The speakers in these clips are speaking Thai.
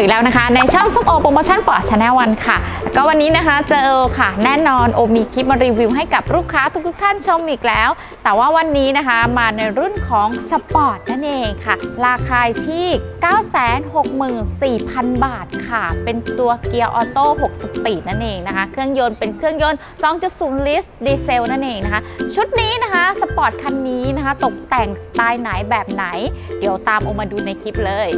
อีกแล้วนะคะ ในช่องส้มโอโปรโมชั่นปอชาแนลวันค่ะ ก็วันนี้นะคะเจอโอค่ะ แน่นอนโอมีคลิปมารีวิวให้กับลูกค้าทุกๆท่านชมอีกแล้ว แต่ว่าวันนี้นะคะมาในรุ่นของสปอร์ตนั่นเองค่ะ ราคาที่ 964,000 บาทค่ะ เป็นตัวเกียร์ออโต้6สปีดนั่นเองนะคะ เครื่องยนต์เป็นเครื่องยนต์ 2.0 ลิตรดีเซลนั่นเองนะคะ ชุดนี้นะคะสปอร์ตคันนี้นะคะ ตกแต่งสไตล์ไหนแบบไหน เดี๋ยวตามโอมาดูในคลิปเลย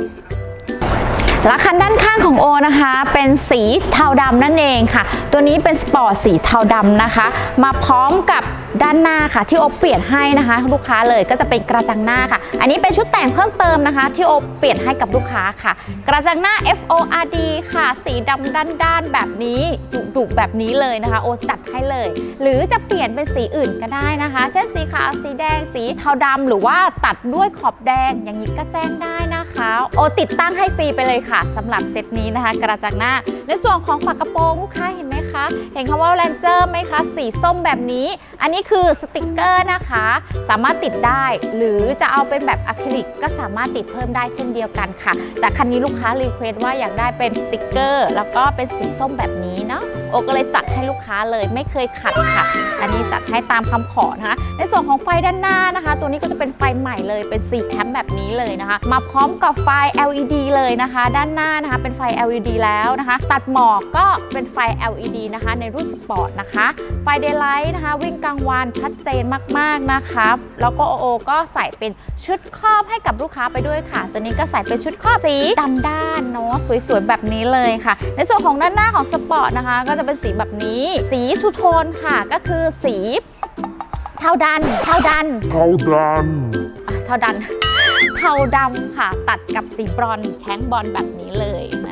และคันด้านข้างของโอนะคะเป็นสีเทาดำนั่นเองค่ะ ตัวนี้เป็นสปอร์ตสีเทาดำนะคะ มาพร้อมกับ ด้านหน้าค่ะที่โอเปลี่ยนให้นะคะ ลูกค้าเลยก็จะเป็นกระจังหน้าค่ะ อันนี้เป็นชุดแต่งเพิ่มเติมนะคะ ที่โอเปลี่ยนให้กับลูกค้าค่ะ กระจังหน้า FORD ค่ะ สีดำด้านๆแบบนี้ดุๆแบบนี้เลยนะคะ โอจัดให้เลย หรือจะเปลี่ยนเป็นสีอื่นก็ได้นะคะ เช่นสีขาวสีแดงสีเทาดำหรือว่าตัดด้วยขอบแดงอย่างนี้ก็แจ้งได้นะคะ โอติดตั้งให้ฟรีไปเลยค่ะสำหรับเซตนี้นะคะ กระจังหน้าในส่วนของฝากระโปรงลูกค้าเห็นไหมคะ เห็นคำว่า Ranger ไหมคะ สีส้มแบบนี้ อันนี้คือสติกเกอร์นะคะ สามารถติดได้ หรือจะเอาเป็นแบบอะคริลิกก็สามารถติดเพิ่มได้เช่นเดียวกันค่ะ แต่คันนี้ลูกค้ารีเควสว่าอยากได้เป็นสติกเกอร์ แล้วก็เป็นสีส้มแบบนี้เนาะโอก็เลยจัดให้ลูกค้าเลยไม่เคยขัดค่ะ อันนี้จัดให้ตามคำขอนะคะในส่วนของไฟด้านหน้านะคะ ตัวนี้ก็จะเป็นไฟใหม่เลยเป็นสีแคมแบบนี้เลยนะคะ มาพร้อมกับไฟ LED เลยนะคะ ด้านหน้านะคะเป็นไฟ LED แล้วนะคะ ตัดหมอกก็เป็นไฟ LED นะคะ ในรุ่นสปอร์ตนะคะ ไฟเดย์ไลท์นะคะ วิ่งกลางวันชัดเจนมากๆนะคะแล้วก็โอโอก็ใส่เป็นชุดครอบให้กับลูกค้าไปด้วยค่ะ ตัวนี้ก็ใส่เป็นชุดครอบสีดำด้านเนาะสวยๆแบบนี้เลยค่ะ ในส่วนของด้านหน้าของสปอร์ตนะคะ ก็จะเป็นสีแบบนี้ สีทูโทนค่ะ ก็คือสีเทาดันเทาดันเท่าดันอะเทาดันเทาดำค่ะ ตัดกับสีบรอนซ์แข้งบอลแบบนี้เลยนะ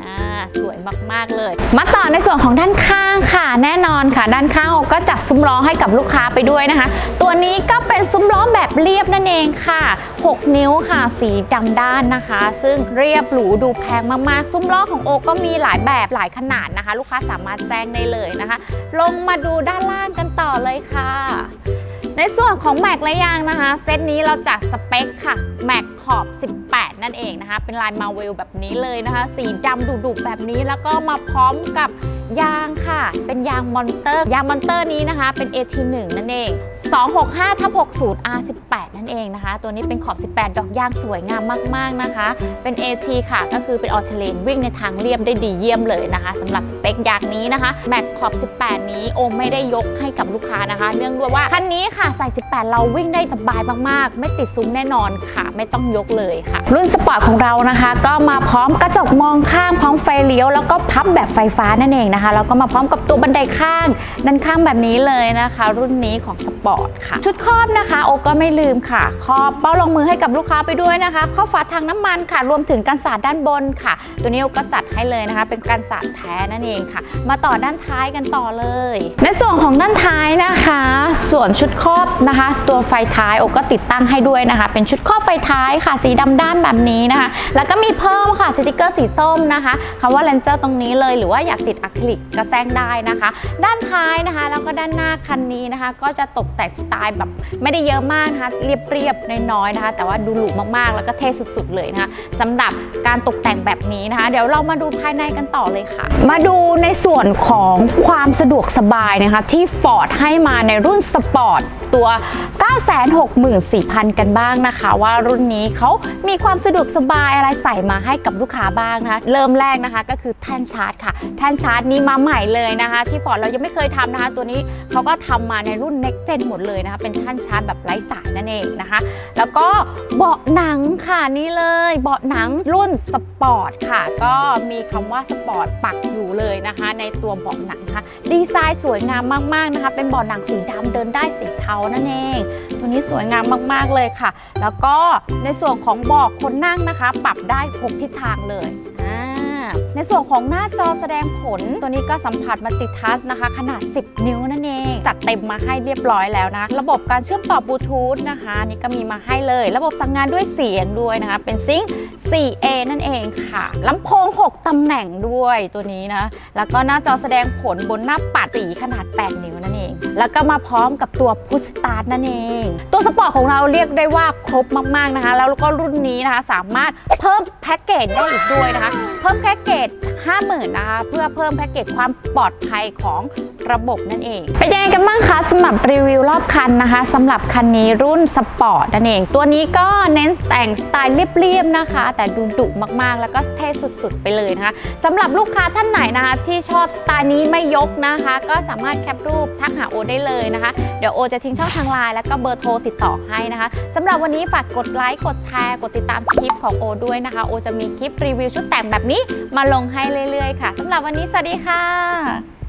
สวยมากๆเลย มาต่อในส่วนของด้านข้างค่ะ แน่นอนค่ะ ด้านข้างก็จัดซุ้มล้อให้กับลูกค้าไปด้วยนะคะ ตัวนี้ก็เป็นซุ้มล้อแบบเรียบนั่นเองค่ะ 6 นิ้วค่ะสีดำด้านนะคะ ซึ่งเรียบหรูดูแพงมากๆ ซุ้มล้อของโอก็มีหลายแบบหลายขนาดนะคะ ลูกค้าสามารถแจ้งได้เลยนะคะ ลงมาดูด้านล่างกันต่อเลยค่ะในส่วนของแม็กและยางนะคะ เซตนี้เราจัดสเปคค่ะแม็กขอบ 18 นั่นเองนะคะ เป็นลายมาเวลแบบนี้เลยนะคะ สีดำดุๆแบบนี้แล้วก็มาพร้อมกับยางค่ะ เป็นยางมอนเตอร์ ยางมอนเตอร์นี้นะคะ เป็น AT1 นั่นเอง 265ทับ60 R18 นั่นเองนะคะ ตัวนี้เป็นขอบ 18 ดอกยางสวยงามมาก ๆ นะคะ เป็น AT ค่ะ ก็คือเป็นออเทเลนวิ่งในทางเรียบได้ดีเยี่ยมเลยนะคะสำหรับสเปคยางนี้นะคะ แม็กขอบ 18 นี้โอไม่ได้ยกให้กับลูกค้านะคะ เนื่องด้วยว่าคันนี้ค่ะใส่ 18 เราวิ่งได้สบายมากๆ ไม่ติดซุ้มแน่นอนค่ะ ไม่ต้องยกเลยค่ะ รุ่นสปอร์ตของเรานะคะ ก็มาพร้อมกระจกมองข้างพร้อมไฟเลี้ยว แล้วก็พับแบบไฟฟ้านั่นเองนะคะแล้วก็มาพร้อมกับตัวบันไดข้างด้านข้างแบบนี้เลยนะคะ รุ่นนี้ของสปอร์ตค่ะ ชุดครอบนะคะ โอก็ไม่ลืมค่ะครอบเป้ารองมือให้กับลูกค้าไปด้วยนะคะครอบฝาทางน้ำมันค่ะ รวมถึงกันสาดด้านบนค่ะ ตัวนี้โอก็จัดให้เลยนะคะ เป็นกันสาดแท้นั่นเองค่ะ มาต่อด้านท้ายกันต่อเลย ในส่วนของด้านท้ายนะคะ ส่วนชุดครอบนะคะ ตัวไฟท้ายโอก็ติดตั้งให้ด้วยนะคะ เป็นชุดครอบไฟท้ายค่ะ สีดำด้านแบบนี้นะคะ แล้วก็มีเพิ่มค่ะสติกเกอร์สีส้มนะคะคำว่า Ranger ตรงนี้เลยหรือว่าอยากติดอะคริลิกก็แจ้งได้นะคะ ด้านท้ายนะคะ แล้วก็ด้านหน้าคันนี้นะคะ ก็จะตกแต่งสไตล์แบบไม่ได้เยอะมากนะคะ เรียบๆน้อยๆนะคะ แต่ว่าดูหรูมากๆ แล้วก็เท่สุดๆเลยนะคะสำหรับการตกแต่งแบบนี้นะคะ เดี๋ยวเรามาดูภายในกันต่อเลยค่ะ มาดูในส่วนของความสะดวกสบายนะคะที่ Ford ให้มาในรุ่นสปอร์ต ตัว 964,000 กันบ้างนะคะ ว่ารุ่นนี้เขามีความสะดวกสบายอะไรใส่มาให้กับลูกค้าบ้างนะคะ เริ่มแรกนะคะก็คือแท่นชาร์จค่ะ แท่นชาร์จนี้มาใหม่เลยนะคะ ที่ฟอร์ดเรายังไม่เคยทำนะคะ ตัวนี้เขาก็ทำมาในรุ่น Next Gen หมดเลยนะคะ เป็นแท่นชาร์จแบบไร้สายนั่นเองนะคะ แล้วก็เบาะหนังค่ะนี่เลยเบาะหนังรุ่นสปอร์ตค่ะ ก็มีคำว่าสปอร์ตปักอยู่เลยนะคะ ในตัวเบาะหนังค่ะ ดีไซน์สวยงามมากๆนะคะ เป็นเบาะหนังสีดำเดินได้สีเทานั่นเอง ตัวนี้สวยงามมากๆเลยค่ะ แล้วก็ในส่วนของเบาะคนนั่งนะคะ ปรับได้6ทิศทางเลยในส่วนของหน้าจอแสดงผล ตัวนี้ก็สัมผัสมัลติทัชนะคะ ขนาด 10 นิ้วนั่นเอง จัดเต็มมาให้เรียบร้อยแล้วนะ ระบบการเชื่อมต่อบลูทูธนะคะนี่ก็มีมาให้เลย ระบบสั่งงานด้วยเสียงด้วยนะคะ เป็นซิงค์ 4A นั่นเองค่ะลำโพง 6 ตำแหน่งด้วยตัวนี้นะ แล้วก็หน้าจอแสดงผลบนหน้าปัดสีขนาด 8 นิ้วนั่นเอง แล้วก็มาพร้อมกับตัวพุสตาร์นั่นเอง ตัวสปอร์ตของเราเรียกได้ว่าครบมากๆนะคะ แล้วก็รุ่นนี้นะคะสามารถเพิ่มแพ็กเกจได้อีกด้วยนะคะ เพิ่มแพ็กเกจ50,000นะคะเพื่อเพิ่มแพ็กเกจความปลอดภัยของระบบนั่นเองเป็นยังไงกันบ้างคะสำห รับรีวิวรอบคันนะคะสำหรับคันนี้รุ่นสปอร์ตนั่นเอง ตัวนี้ก็เน้นแต่งสไตล์เรียบๆนะคะ แต่ดูดุมากๆ แล้วก็เท่สุดๆ ไปเลยนะคะสำหรับลูกค้าท่านไหนนะคะที่ชอบสไตล์นี้ไม่ยกนะคะ ก็สามารถแคปรูปทักหาโอได้เลยนะคะ เดี๋ยวโอจะทิ้งช่องทางไลน์แล้วก็เบอร์โทรติดต่อให้นะคะสำหรับวันนี้ฝากกดไลค์กดแชร์ กดติดตามคลิปของโอด้วยนะคะ โอจะมีคลิปรีวิวชุดแต่งแบบนี้มาลงให้เรื่อยๆ ค่ะสำหรับวันนี้สวัสดีค่ะ